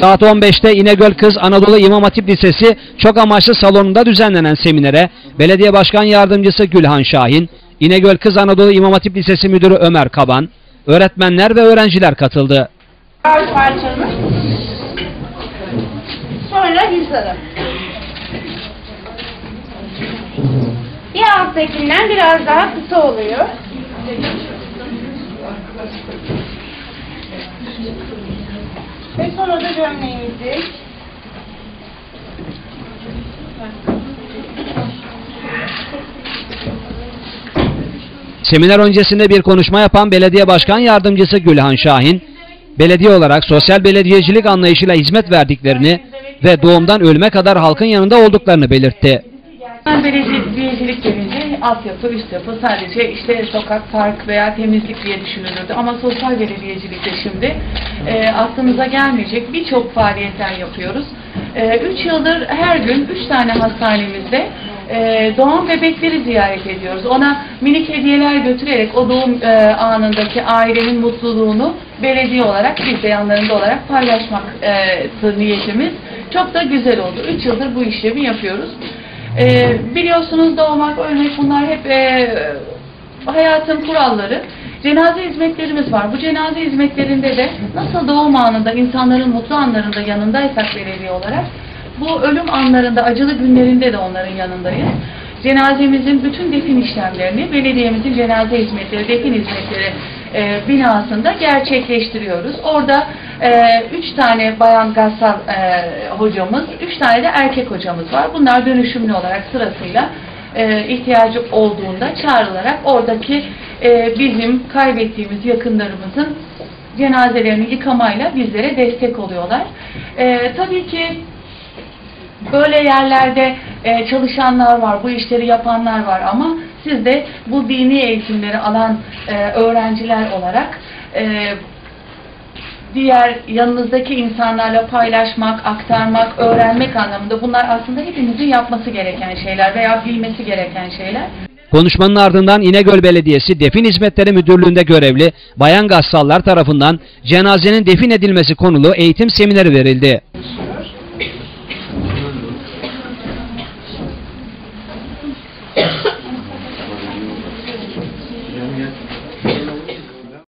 Saat 15'te İnegöl Kız Anadolu İmam Hatip Lisesi çok amaçlı salonunda düzenlenen seminere Belediye Başkan Yardımcısı Gülhan Şahin, İnegöl Kız Anadolu İmam Hatip Lisesi Müdürü Ömer Kaban, öğretmenler ve öğrenciler katıldı. Ağaç parçanı. Sonra hizarı. Bir alttakinden biraz daha kısa oluyor. Ve sonra da gömleğimizi. Seminer öncesinde bir konuşma yapan Belediye Başkan Yardımcısı Gülhan Şahin, belediye olarak sosyal belediyecilik anlayışıyla hizmet verdiklerini ve doğumdan ölüme kadar halkın yanında olduklarını belirtti. Ben belediyecilik gelince altyapı, üst yapı sadece işte sokak, park veya temizlik diye düşünülürdü. Ama sosyal belediyecilikte şimdi e, aklınıza gelmeyecek birçok faaliyetler yapıyoruz. 3 yıldır her gün 3 tane hastanemizde e, doğan bebekleri ziyaret ediyoruz. Ona minik hediyeler götürerek o doğum e, anındaki ailenin mutluluğunu belediye olarak biz de yanlarında olarak paylaşmak e, niyetimiz. Çok da güzel oldu. 3 yıldır bu işlemi yapıyoruz. E, biliyorsunuz doğmak, ölmek bunlar hep e, hayatın kuralları. Cenaze hizmetlerimiz var. Bu cenaze hizmetlerinde de nasıl doğum anında insanların mutlu anlarında yanındaysak belediye olarak bu ölüm anlarında, acılı günlerinde de onların yanındayız. Cenazemizin bütün defin işlemlerini belediyemizin cenaze hizmetleri, defin hizmetleri e, binasında gerçekleştiriyoruz. Orada e, üç tane bayan gassal e, hocamız, üç tane de erkek hocamız var. Bunlar dönüşümlü olarak sırasıyla e, ihtiyacı olduğunda çağrılarak oradaki e, bizim kaybettiğimiz yakınlarımızın cenazelerini yıkamayla bizlere destek oluyorlar. E, tabii ki böyle yerlerde e, çalışanlar var, bu işleri yapanlar var ama siz de bu dini eğitimleri alan e, öğrenciler olarak e, diğer yanınızdaki insanlarla paylaşmak, aktarmak, öğrenmek anlamında bunlar aslında hepimizin yapması gereken şeyler veya bilmesi gereken şeyler. Konuşmanın ardından İnegöl Belediyesi Defin Hizmetleri Müdürlüğü'nde görevli bayan gassallar tarafından cenazenin defin edilmesi konulu eğitim semineri verildi.